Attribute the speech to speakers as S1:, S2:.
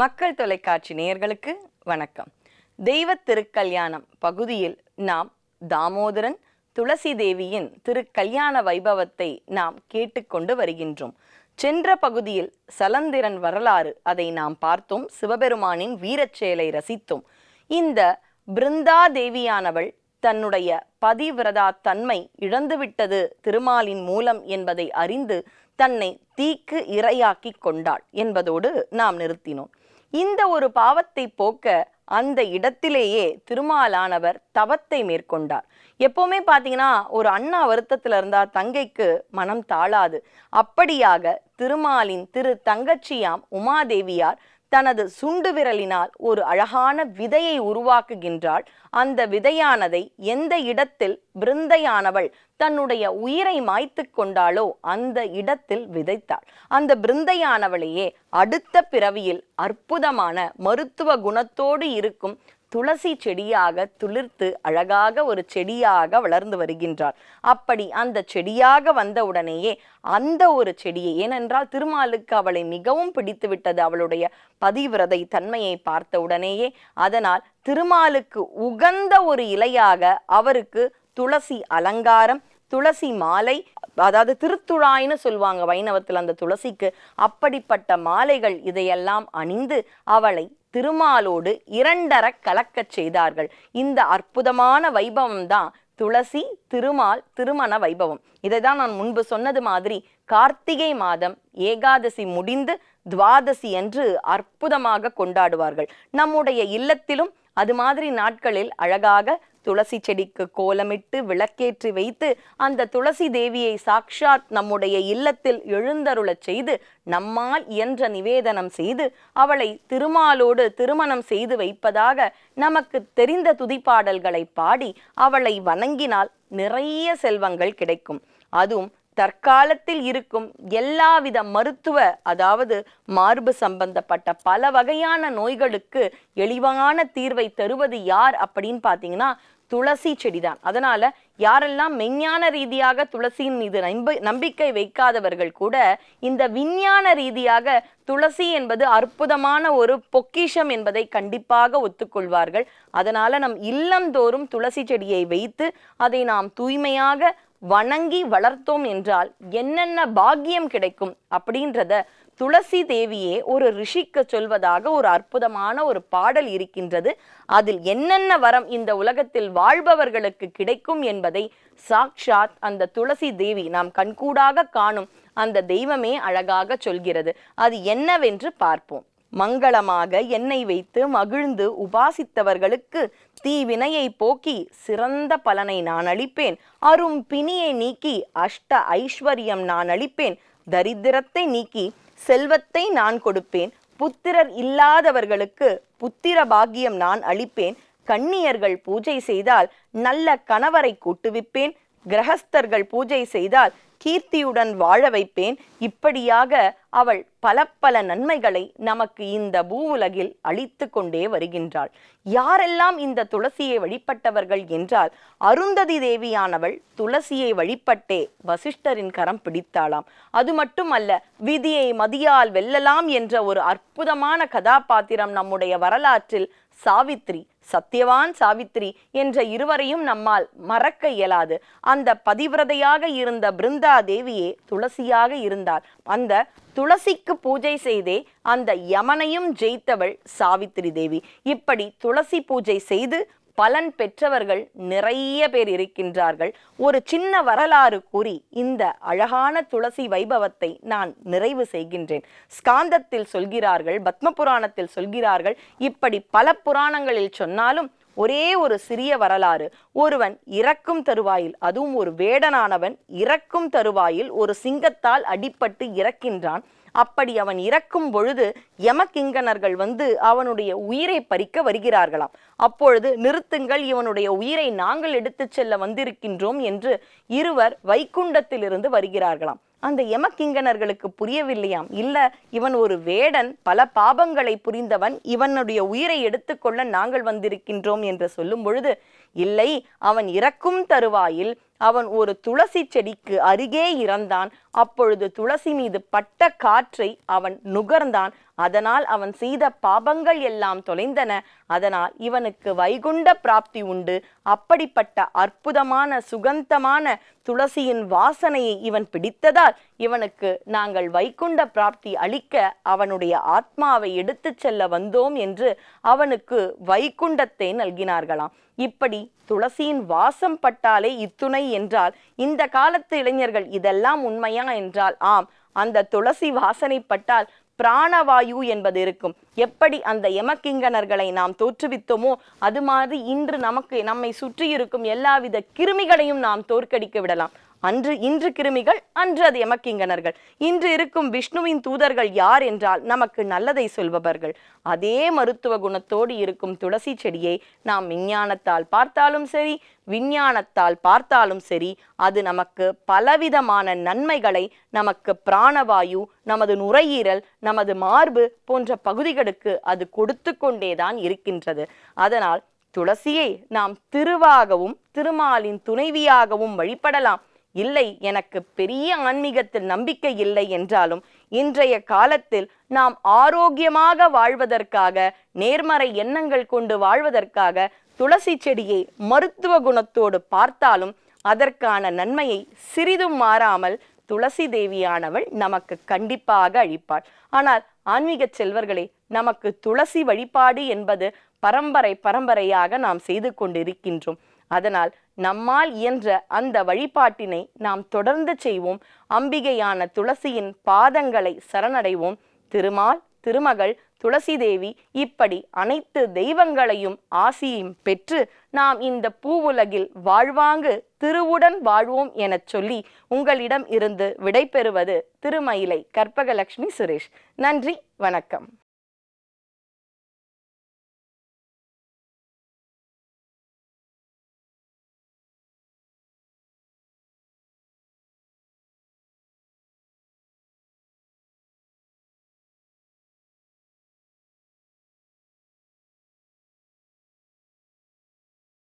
S1: மக்கள் தொலைக்காட்சி நேயர்களுக்கு வணக்கம். தெய்வ திருக்கல்யாணம் பகுதியில் நாம் தாமோதரன் துளசி தேவியின் திருக்கல்யாண வைபவத்தை நாம் கேட்டுக்கொண்டு வருகின்றோம். சென்ற பகுதியில் சலந்திரன் வரலாறு அதை நாம் பார்த்தோம். சிவபெருமானின் வீரச்செயலை ரசித்தோம். இந்த பிருந்தா தேவியானவள் தன்னுடைய பதிவிரதா தன்மை இழந்துவிட்டது திருமாலின் மூலம் என்பதை அறிந்து தன்னை தீக்கு இரையாக்கி கொண்டாள் என்பதோடு நாம் நிறுத்தினோம். இந்த ஒரு பாவத்தை போக்க அந்த இடத்திலேயே திருமாலானவர் தவத்தை மேற்கொண்டார். எப்பவுமே பார்த்தீங்கன்னா ஒரு அண்ணா வருத்தத்துல இருந்தா தங்கைக்கு மனம் தாழாது. அப்படியாக திருமாலின் திரு தங்கச்சியாம் உமாதேவியார் தனது சுண்டு விரலினால் ஒரு அழகான விதையை உருவாக்குகின்றாள். அந்த விதையானதை எந்த இடத்தில் பிருந்தையானவள் தன்னுடைய உயிரை மாய்த்து கொண்டாளோ அந்த இடத்தில் விதைத்தாள். அந்த பிருந்தையானவளையே அடுத்த பிறவியில் அற்புதமான மருத்துவ குணத்தோடு இருக்கும் துளசி செடியாக துளிர்த்து அழகாக ஒரு செடியாக வளர்ந்து வருகின்றார். அப்படி அந்த செடியாக வந்தவுடனேயே அந்த ஒரு செடியை ஏனென்றால் திருமாலுக்கு அவளை மிகவும் பிடித்து விட்டது அவளுடைய பதிவிரதை தன்மையை பார்த்த உடனேயே அதனால் திருமாலுக்கு உகந்த ஒரு இலையாக அவருக்கு துளசி அலங்காரம் துளசி மாலை அதாவது திருத்துழாய்னு சொல்லுவாங்க வைணவத்தில் அந்த துளசிக்கு அப்படிப்பட்ட மாலைகள் இதையெல்லாம் அணிந்து அவளை திருமாலோடு இரண்டர கலக்கச் செய்தார்கள். இந்த அற்புதமான வைபவம் தான் துளசி திருமால் திருமண வைபவம். இதை தான் நான் முன்பு சொன்னது மாதிரி கார்த்திகை மாதம் ஏகாதசி முடிந்து துவாதசி என்று அற்புதமாக கொண்டாடுவார்கள். நம்முடைய இல்லத்திலும் அது மாதிரி நாட்களில் அழகாக துளசி செடிக்கு கோலமிட்டு விளக்கேற்றி வைத்து அந்த துளசி தேவியை சாக்ஷாத் நம்முடைய இல்லத்தில் எழுந்தருளச் செய்து நம்மால் இயன்ற நிவேதனம் செய்து அவளை திருமாலோடு திருமணம் செய்து வைப்பதாக நமக்கு தெரிந்த துதிப்பாடல்களை பாடி அவளை வணங்கினால் நிறைய செல்வங்கள் கிடைக்கும். அதுவும் தற்காலத்தில் இருக்கும் எல்லாவித மருத்துவ அதாவது மார்பு சம்பந்தப்பட்ட பல வகையான நோய்களுக்கு எளிவான தீர்வை தருவது யார் அப்படின்னு பார்த்தீங்கன்னா துளசி செடிதான். அதனால யாரெல்லாம் மெஞ்ஞான ரீதியாக துளசியின் மீது நம்பி நம்பிக்கை வைக்காதவர்கள் கூட இந்த விஞ்ஞான ரீதியாக துளசி என்பது அற்புதமான ஒரு பொக்கிஷம் என்பதை கண்டிப்பாக ஒத்துக்கொள்வார்கள். அதனால நம் இல்லந்தோறும் துளசி செடியை வைத்து அதை நாம் தூய்மையாக வணங்கி வளர்த்தோம் என்றால் என்னென்ன பாக்கியம் கிடைக்கும் அப்படின்றத துளசி தேவியே ஒரு ரிஷிக்கு சொல்வதாக ஒரு அற்புதமான ஒரு பாடல் இருக்கின்றது. அதில் என்னென்ன வரம் இந்த உலகத்தில் வாழ்பவர்களுக்கு கிடைக்கும் என்பதை சாக்ஷாத் அந்த துளசி தேவி நாம் கண்கூடாக காணும் அந்த தெய்வமே அழகாக சொல்கிறது. அது என்னவென்று பார்ப்போம். மங்களமாக எண்ணெய் வைத்து மகிழ்ந்து உபாசித்தவர்களுக்கு தீவினையை போக்கி சிறந்த பலனை நான் அளிப்பேன். அரும் பிணியை நீக்கி அஷ்ட ஐஸ்வர்யம் நான் அளிப்பேன். தரித்திரத்தை நீக்கி செல்வத்தை நான் கொடுப்பேன். புத்திரர் இல்லாதவர்களுக்கு புத்திர பாக்கியம் நான் அளிப்பேன். கன்னியர்கள் பூஜை செய்தால் நல்ல கணவரை கூட்டுவிப்பேன். கிரகஸ்தர்கள் பூஜை செய்தால் கீர்த்தியுடன் வாழ வைப்பேன். இப்படியாக அவள் பல பல நன்மைகளை நமக்கு இந்த பூவுலகில் அளித்து கொண்டே வருகின்றாள். யாரெல்லாம் இந்த துளசியை வழிபட்டவர்கள் என்றால் அருந்ததி தேவியானவள் துளசியை வழிபட்டே வசிஷ்டரின் கரம் பிடித்தாளாம். அது மட்டுமல்ல விதியை மதியால் வெல்லலாம் என்ற ஒரு அற்புதமான கதாபாத்திரம் நம்முடைய வரலாற்றில் சாவித்ரி சத்யவான் சாவித்ரி என்ற இருவரையும் நம்மால் மறக்க இயலாது. அந்த பதிவிரதையாக இருந்த பிருந்தா தேவியே துளசியாக இருந்தார் அந்த துளசிக்கு பூஜை செய்தே அந்த யமனையும் ஜெயித்தவள் சாவித்திரி தேவி. இப்படி துளசி பூஜை செய்து பலன் பெற்றவர்கள் நிறைய பேர் இருக்கின்றார்கள். ஒரு சின்ன வரலாறு கூறி இந்த அழகான துளசி வைபவத்தை நான் நிறைவு செய்கின்றேன். ஸ்காந்தத்தில் சொல்கிறார்கள் பத்ம புராணத்தில் சொல்கிறார்கள். இப்படி பல புராணங்களில் சொன்னாலும் ஒரே ஒரு சிறிய வரலாறு. ஒருவன் இறக்கும் தருவாயில் அதுவும் ஒரு வேடனானவன் இறக்கும் தருவாயில் ஒரு சிங்கத்தால் அடிபட்டு இறக்கின்றான். அப்படி அவன் இறக்கும் பொழுது யமகிங்கனர்கள் வந்து அவனுடைய உயிரை பறிக்க வருகிறார்களாம். அப்பொழுது நிறுத்துங்கள் இவனுடைய உயிரை நாங்கள் எடுத்துச் செல்ல வந்திருக்கின்றோம் என்று இருவர் வைகுண்டத்திலிருந்து வருகிறார்களாம். அந்த யமகிங்கனர்களுக்கு புரியவில்லையாம். இல்ல இவன் ஒரு வேடன் பல பாபங்களை புரிந்தவன் இவனுடைய உயிரை எடுத்துக்கொள்ள நாங்கள் வந்திருக்கின்றோம் என்று சொல்லும் பொழுது இல்லை அவன் இறக்கும் தருவாயில் அவன் ஒரு துளசி செடிக்கு அருகே இறந்தான். அப்பொழுது துளசி மீது பட்ட காற்றை அவன் நுகர்ந்தான். அதனால் அவன் செய்த பாபங்கள் எல்லாம் தொலைந்தன. அதனால் இவனுக்கு வைகுண்ட பிராப்தி உண்டு. அப்படிப்பட்ட அற்புதமான சுகந்தமான துளசியின் வாசனையை இவன் பிடித்ததால் இவனுக்கு நாங்கள் வைகுண்ட பிராப்தி அளிக்க அவனுடைய ஆத்மாவை எடுத்துச் செல்ல வந்தோம் என்று அவனுக்கு வைகுண்டத்தை நல்கினார்களாம். இப்படி துளசியின் வாசம் பட்டாலே இத்துணை என்றால் இந்த காலத்து இளைஞர்கள் இதெல்லாம் உண்மையா? என்றால் ஆம் அந்த துளசி வாசனைப்பட்டால் பிராணவாயு என்பது இருக்கும். எப்படி அந்த யமக்கிங்கணர்களை நாம் தோற்றுவித்தோமோ அது மாதிரி இன்று நமக்கு நம்மை சுற்றி இருக்கும் எல்லாவித கிருமிகளையும் நாம் தோற்கடிக்க விடலாம். அன்று இன்று கிருமிகள் அன்று அது எமக்கிங்கனர்கள். இன்று இருக்கும் விஷ்ணுவின் தூதர்கள் யார் என்றால் நமக்கு நல்லதை சொல்பவர்கள். அதே மருத்துவ குணத்தோடு இருக்கும் துளசி செடியை நாம் விஞ்ஞானத்தால் பார்த்தாலும் சரி விஞ்ஞானத்தால் பார்த்தாலும் சரி அது நமக்கு பலவிதமான நன்மைகளை நமக்கு பிராணவாயு நமது நுரையீரல் நமது மார்பு போன்ற பகுதிகளுக்கு அது கொடுத்து கொண்டேதான் இருக்கின்றது. அதனால் துளசியை நாம் திருவாகவும் திருமாலின் துணைவியாகவும் வழிபடலாம். இல்லை எனக்கு பெரிய ஆன்மீகத்தில் நம்பிக்கை இல்லை என்றாலும் இன்றைய காலத்தில் நாம் ஆரோக்கியமாக வாழ்வதற்காக நேர்மறை எண்ணங்கள் கொண்டு வாழ்வதற்காக துளசி செடியை மருத்துவ குணத்தோடு பார்த்தாலும் அதற்கான நன்மையை சிறிதும் மாறாமல் துளசி தேவியானவள் நமக்கு கண்டிப்பாக அழிப்பாள் ஆனால் ஆன்மீக செல்வர்களே நமக்கு துளசி வழிபாடு என்பது பரம்பரை பரம்பரையாக நாம் செய்து கொண்டிருக்கின்றோம். அதனால் நம்மால் இயன்ற அந்த வழிபாட்டினை நாம் தொடர்ந்து செய்வோம். அம்பிகையான துளசியின் பாதங்களை சரணடைவோம். திருமால் திருமகள் துளசி தேவி இப்படி அனைத்து தெய்வங்களையும் ஆசியும் பெற்று நாம் இந்த பூவுலகில் வாழ்வாங்கு திருவுடன் வாழ்வோம் எனச் சொல்லி உங்களிடம் இருந்து விடைபெறுவது திருமயிலை கற்பகலட்சுமி சுரேஷ். நன்றி வணக்கம்.